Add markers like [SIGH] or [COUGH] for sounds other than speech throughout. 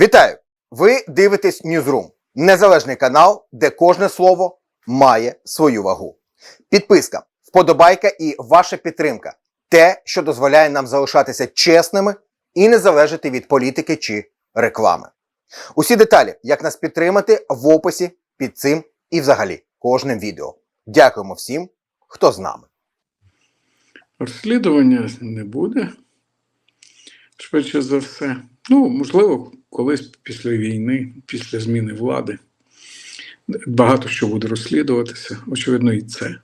Вітаю! Ви дивитесь Newsroom – незалежний канал, де кожне слово має свою вагу. Підписка, вподобайка і ваша підтримка те, що дозволяє нам залишатися чесними і не залежати від політики чи реклами. Усі деталі, як нас підтримати, в описі під цим і взагалі кожним відео. Дякуємо всім, хто з нами. Розслідування не буде. Швидше за все. Ну, можливо, колись після війни, після зміни влади, багато що буде розслідуватися. Очевидно, і це.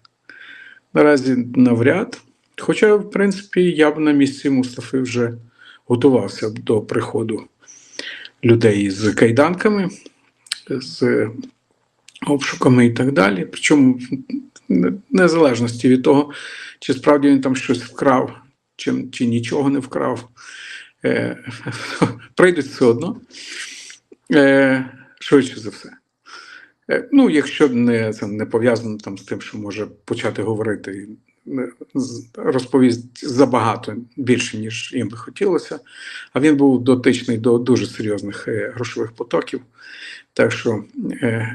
Наразі навряд. Хоча, в принципі, я б на місці Мустафи вже готувався до приходу людей з кайданками, з обшуками і так далі. Причому незалежності від того, чи справді він там щось вкрав, чи, чи нічого не вкрав, е, [LAUGHS] прийдуть все одно, е, швидше за все. Е, ну, якщо не, це не пов'язано там з тим, що може почати говорити, розповість забагато більше, ніж їм би хотілося. А він був дотичний до дуже серйозних грошових потоків, так що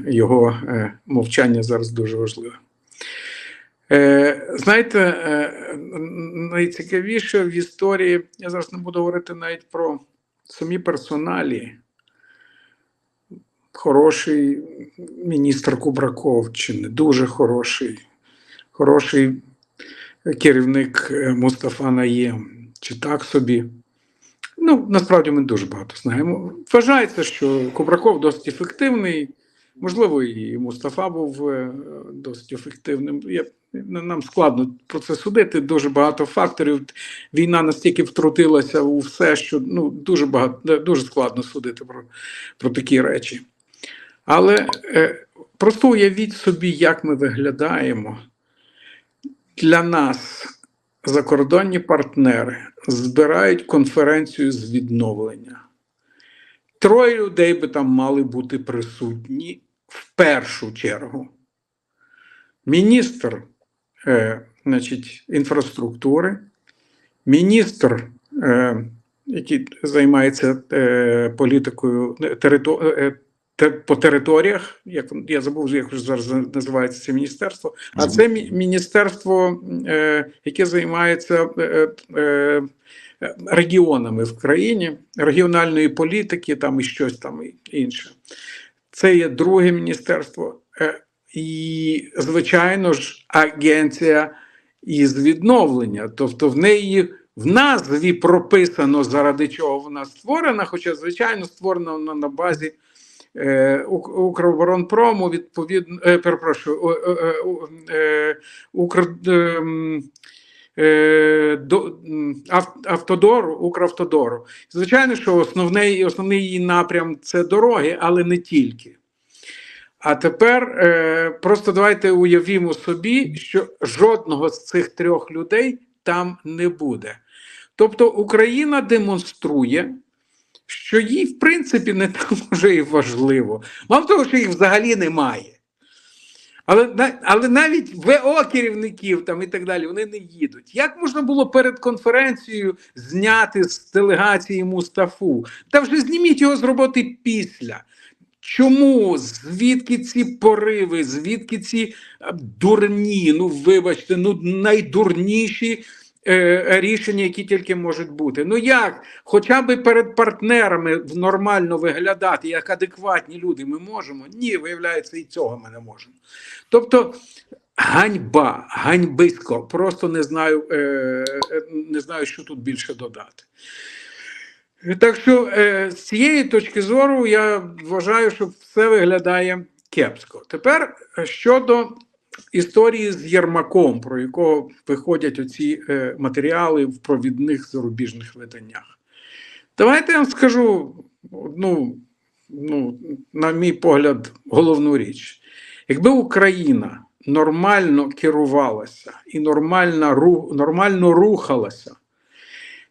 його мовчання зараз дуже важливе. Е, знаєте, е, найцікавіше в історії, я зараз не буду говорити навіть про самі персоналі. Хороший міністр Кубраков чи не дуже хороший, хороший керівник е, Мустафа Наєм, чи так собі. Ну, насправді ми дуже багато знаємо. Вважається, що Кубраков досить ефективний. Можливо, і Мустафа був е, досить ефективним. Я, нам складно про це судити. Дуже багато факторів. Війна настільки втрутилася у все, що ну, дуже багато дуже складно судити про, про такі речі. Але е, просто уявіть собі, як ми виглядаємо. Для нас закордонні партнери збирають конференцію з відновлення. Троє людей би там мали бути присутні в першу чергу. Міністр е, значить, інфраструктури, міністр, е, який займається е, політикою е, терито, е, по територіях, як я забув, як зараз називається це міністерство, а це мі- міністерство, е, яке займається е, е, регіонами в країні, регіональної політики, там і щось там інше. Це є друге міністерство. Е, І, звичайно ж, агенція із відновлення. Тобто в неї в назві прописано, заради чого вона створена, хоча, звичайно, створена вона на базі е, Укроборонпрому, відповідно, е, перепрошую, Укр, ем, до, автодору, Укравтодору. Звичайно, що основний, основний її напрям це дороги, але не тільки. А тепер е, просто давайте уявімо собі, що жодного з цих трьох людей там не буде. Тобто Україна демонструє, що їй, в принципі, не [LAUGHS] так вже і важливо. Мало того, що їх взагалі немає. Але, але навіть ВО керівників там і так далі вони не їдуть. Як можна було перед конференцією зняти з делегації Мустафу? Та вже зніміть його з роботи після. Чому? Звідки ці пориви? Звідки ці е, дурні? Ну, вибачте, ну найдурніші е, рішення, які тільки можуть бути. Ну як? Хоча б перед партнерами нормально виглядати, як адекватні люди, ми можемо? Ні, виявляється, і цього ми не можемо. Тобто. Ганьба, ганьбисько, просто не знаю, е, е, не знаю, що тут більше додати. Так що е, з цієї точки зору я вважаю, що все виглядає кепсько. Тепер е, щодо історії з Єрмаком, про якого виходять оці е, матеріали в провідних зарубіжних виданнях. Давайте я вам скажу одну, ну, на мій погляд, головну річ. Якби Україна нормально керувалася і нормально, нормально рухалася,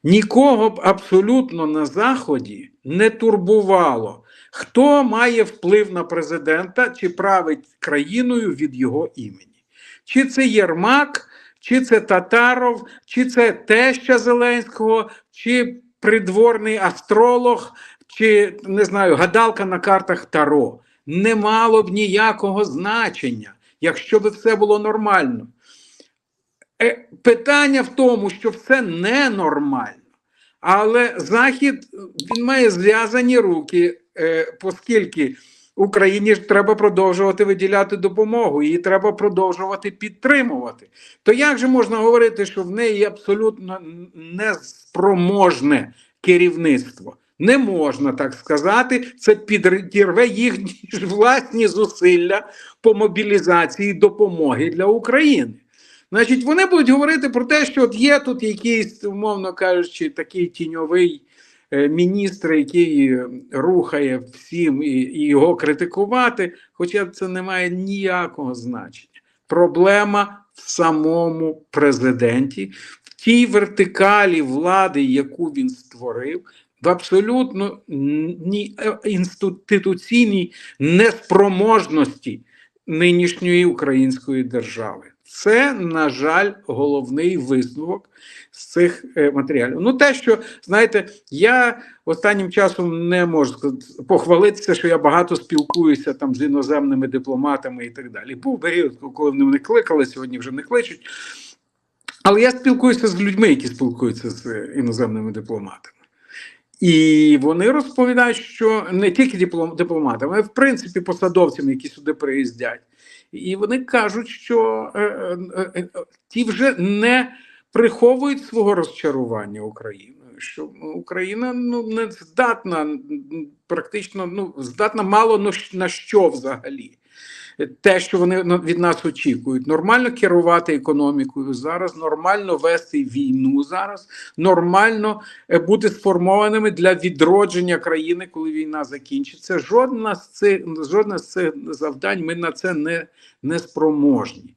нікого б абсолютно на Заході не турбувало, хто має вплив на президента чи править країною від його імені. Чи це Єрмак, чи це Татаров, чи це теща Зеленського, чи придворний астролог, чи не знаю, гадалка на картах Таро не мало б ніякого значення, якщо б все було нормально. Е, Питання в тому, що все ненормально. Але Захід він має зв'язані руки, е, оскільки Україні ж треба продовжувати виділяти допомогу, її треба продовжувати підтримувати. То як же можна говорити, що в неї абсолютно неспроможне керівництво? Не можна так сказати. Це підірве їхні ж власні зусилля по мобілізації допомоги для України. Значить, вони будуть говорити про те, що от є тут якийсь, умовно кажучи, такий тіньовий е, міністр, який е, рухає всім і, його критикувати, хоча це не має ніякого значення. Проблема в самому президенті, в тій вертикалі влади, яку він створив, в абсолютно е, інституційній неспроможності нинішньої української держави. Це, на жаль, головний висновок з цих е, матеріалів. Ну, те, що знаєте, я останнім часом не можу похвалитися, що я багато спілкуюся там з іноземними дипломатами і так далі. Був період, коли вони мене кликали, сьогодні вже не кличуть. Але я спілкуюся з людьми, які спілкуються з іноземними дипломатами. І вони розповідають, що не тільки дипломатами, а в принципі посадовцями, які сюди приїздять. І вони кажуть, що е, е, е, ті вже не приховують свого розчарування Україною. Що Україна ну не здатна практично ну здатна мало на що взагалі. Те, що вони від нас очікують, нормально керувати економікою зараз, нормально вести війну зараз, нормально е, бути сформованими для відродження країни, коли війна закінчиться. Жодна з цих жодне з цих завдань ми на це не, не спроможні.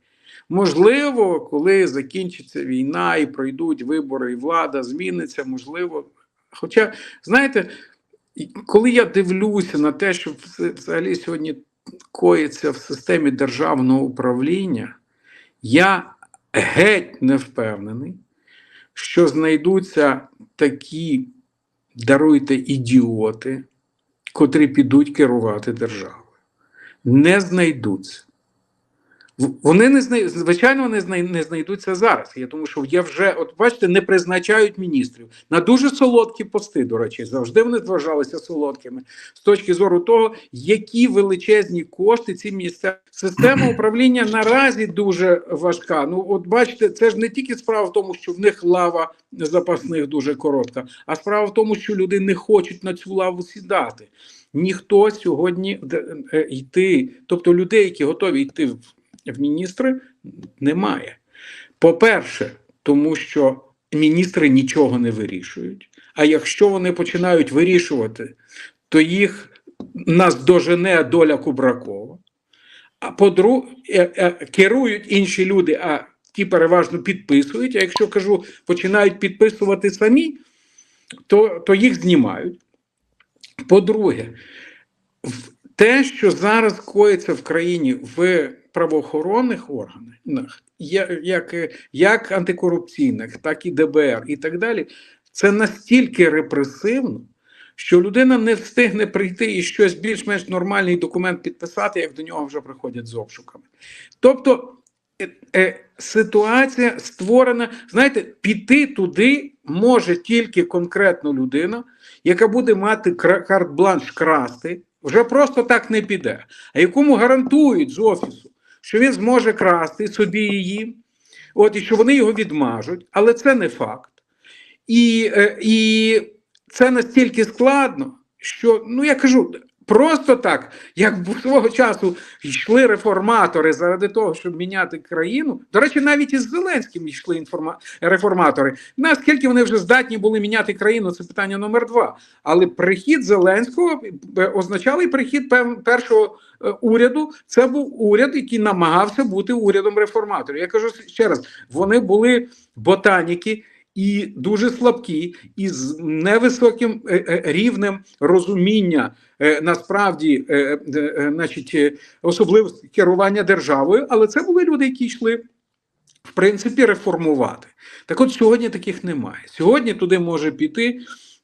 Можливо, коли закінчиться війна і пройдуть вибори, і влада зміниться, можливо. Хоча, знаєте, коли я дивлюся на те, що взагалі сьогодні коїться в системі державного управління, я геть не впевнений, що знайдуться такі, даруйте, ідіоти, котрі підуть керувати державою. Не знайдуться. Вони не знай... звичайно, вони знай... не знайдуться зараз. Я тому, що є вже, от бачите, не призначають міністрів на дуже солодкі пости. До речі, завжди вони вважалися солодкими з точки зору того, які величезні кошти ці місця. Система [CLEARS THROAT] управління наразі дуже важка. Ну, от бачите, це ж не тільки справа в тому, що в них лава запасних дуже коротка, а справа в тому, що люди не хочуть на цю лаву сідати. Ніхто сьогодні е, йти, тобто людей, які готові йти в, в міністри, немає. По-перше, тому що міністри нічого не вирішують. А якщо вони починають вирішувати, то їх наздожене доля Кубракова. А по-друге, керують інші люди, а ті переважно підписують. А якщо кажу, починають підписувати самі, то, то їх знімають. По-друге, те, що зараз коїться в країні в правоохоронних органах, як, як антикорупційних, так і ДБР, і так далі, це настільки репресивно, що людина не встигне прийти і щось більш-менш нормальний документ підписати, як до нього вже приходять з обшуками. Тобто е, е, ситуація створена, знаєте, піти туди може тільки конкретно людина, яка буде мати карт-бланш красти, вже просто так не піде. А якому гарантують з офісу, що він зможе красти собі її, от і що вони його відмажуть, але це не факт. І, е, і це настільки складно, що ну я кажу. Просто так, як свого часу йшли реформатори заради того, щоб міняти країну. До речі, навіть із Зеленським йшли інформа... реформатори. Наскільки вони вже здатні були міняти країну, це питання номер два. Але прихід Зеленського е, означав і прихід першого е, уряду. Це був уряд, який намагався бути урядом реформаторів. Я кажу ще раз: вони були ботаніки. І дуже слабкі, і з невисоким е, е, рівнем розуміння е, насправді, значить, особливості керування державою, але це були люди, які йшли в принципі реформувати. Так от сьогодні таких немає. Сьогодні туди може піти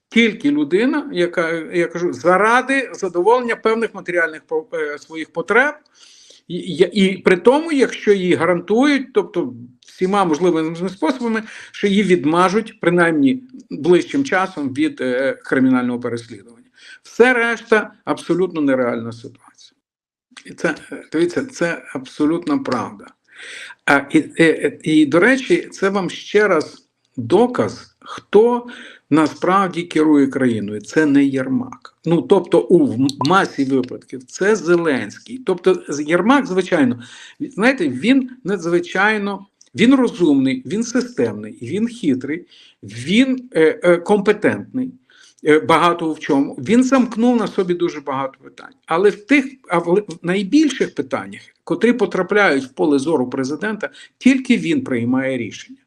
тільки людина, яка я кажу, заради задоволення певних матеріальних своїх потреб, і, при тому, якщо її гарантують, тобто всіма можливими способами, що її відмажуть принаймні ближчим часом від е, кримінального переслідування. Все решта абсолютно нереальна ситуація. І це е, дивіться, це абсолютна правда. А, і, і, і, до речі, це вам ще раз доказ, хто насправді керує країною. Це не Єрмак. Ну тобто, у масі випадків це Зеленський. Тобто, Єрмак, звичайно, знаєте, він надзвичайно. Він розумний, він системний, він хитрий, він е, е, компетентний е, багато в чому. Він замкнув на собі дуже багато питань. Але в тих а в найбільших питаннях, котрі потрапляють в поле зору президента, тільки він приймає рішення.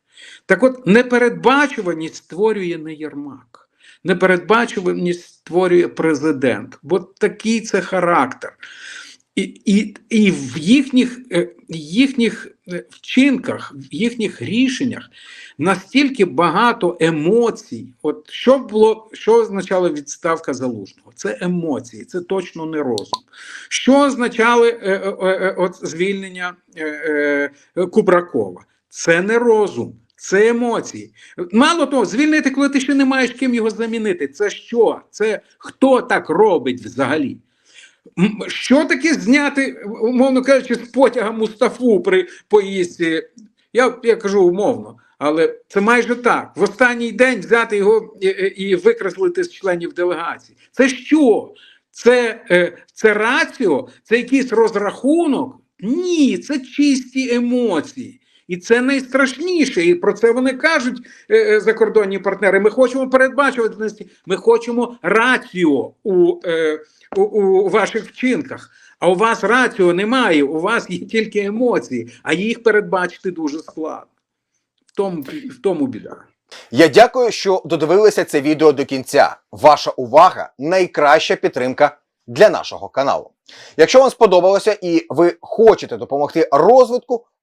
Так от, непередбачуваність створює не Єрмак, непередбачуваність створює президент, бо такий це характер. І, і, і в їхніх, е, їхніх е, вчинках, в їхніх рішеннях настільки багато емоцій. От що було, що означала відставка залужного? Це емоції, це точно не розум. Що означали е, е, е, от звільнення е, е, Кубракова? Це не розум. Це емоції. Мало того, звільнити, коли ти ще не маєш ким його замінити. Це що? Це хто так робить взагалі? Що таке зняти, умовно кажучи, з потяга Мустафу при поїздці? Я, я кажу умовно, але це майже так. В останній день взяти його і, і і викреслити з членів делегації. Це що? Це, е, це раціо, це якийсь розрахунок? Ні, це чисті емоції. І це найстрашніше. І про це вони кажуть е, е, закордонні партнери. Ми хочемо передбачуваності, ми хочемо раціо у, е, у, у ваших вчинках. А у вас раціо немає, у вас є тільки емоції, а їх передбачити дуже складно. В тому, в тому біда. Я дякую, що додивилися це відео до кінця. Ваша увага найкраща підтримка для нашого каналу. Якщо вам сподобалося і ви хочете допомогти розвитку,